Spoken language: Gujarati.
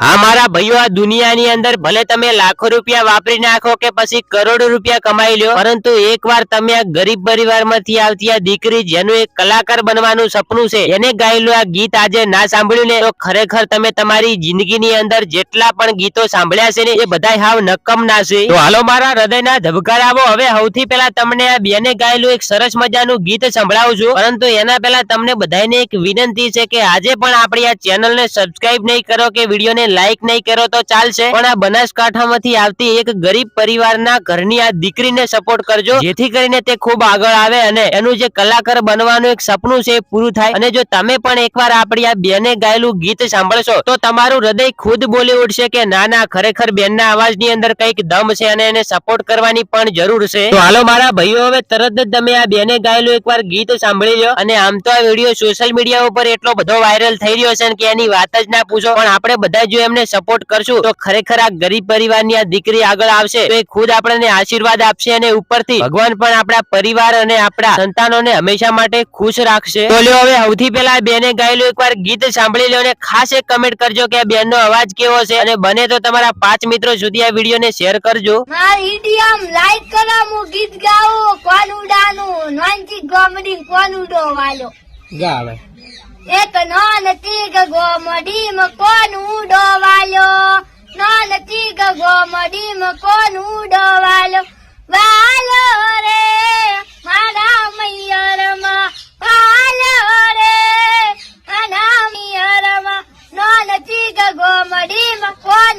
હા, મારા ભાઈઓ, આ દુનિયાની અંદર ભલે તમે લાખો રૂપિયા વાપરી નાખો કે પછી કરોડો રૂપિયા કમાઈ લ્યો, પરંતુ એકવાર તમે આ ગરીબ પરિવારમાંથી આવતી આ દીકરી જેનું એક કલાકાર બનવાનું સપનું છે, એને ગાયેલું આ ગીત આજે ના સાંભળ્યું ને, તો ખરેખર તમે તમારી જિંદગીની અંદર જેટલા પણ ગીતો સાંભળ્યા છે ને, એ બધા હાવ નક્કમ ના છે. તો હાલો મારા હૃદયના ધબકારાવો હવે સૌથી પહેલા તમને આ બેને ગાયેલું એક સરસ મજાનું ગીત સંભળાવું છું, પરંતુ એના પહેલા તમને બધાને એક વિનંતી છે કે આજે પણ આપણી આ ચેનલને સબસ્ક્રાઈબ નહીં કરો કે વિડીયોને લાઈક નહીં કરો તો ચાલશે. પણ આ બનાસકાંઠામાંથી આવતી એક ગરીબ પરિવારના ઘરની આ દીકરીને સપોર્ટ કરજો. જેથી કરીને તે ખૂબ આગળ આવે અને એનું જે કલાકાર બનવાનું એક સપનું છે એ પૂરું થાય. અને જો તમે પણ એકવાર આપણી આ બેને ગાયેલું ગીત સાંભળશો, તો તમારું હૃદય ખુદ બોલી ઉઠશે કે ના ના, ખરેખર બેનના અવાજની અંદર કંઈક દમ છે અને એને સપોર્ટ કરવાની પણ જરૂર છે. તો હાલો મારા ભાઈઓ, હવે તરત જ તમે આ બેને ગાયેલું એકવાર ગીત સાંભળી લો અને આમ તો આ વીડિયો સોશિયલ મીડિયા ઉપર એટલો બધો વાયરલ થઈ રહ્યો છે કે એની વાત જ ના પૂછો. પણ આપણે બધા જો એમને સપોર્ટ કરશું તો ખરેખર આ ગરીબ પરિવારની આ દીકરી આગળ આવશે. તો એ ખુદ આપણને આશીર્વાદ આપશે અને ઉપરથી ભગવાન પણ આપણા પરિવાર અને આપણા સંતાનોને હંમેશા માટે ખુશ રાખશે. તો લ્યો હવે સૌથી પહેલા બેને ગાયેલું એકવાર ગીત સાંભળી લો અને ખાસ એક કમેન્ટ કરજો કે આ બેનનો અવાજ કેવો છે. અને બને તો તમારા પાંચ મિત્રો સુધી આ વિડીયોને શેર કરજો. ઇડિયમ લાઈક કરો હું ગીત ગાઉં કોણ ઉડાનું નોનથી કોમેડી ઉડો વાલો ગાવે. એક નોન તીગ ગોમડી મકોન ઉડો વાલો નોન તીગ ગોમડી મકોન ઉડો વાલો વાલો રે, મારા મૈયરમાં વાલો રે મારા મૈયરમાં નોન તીગ ગોમડી મકોન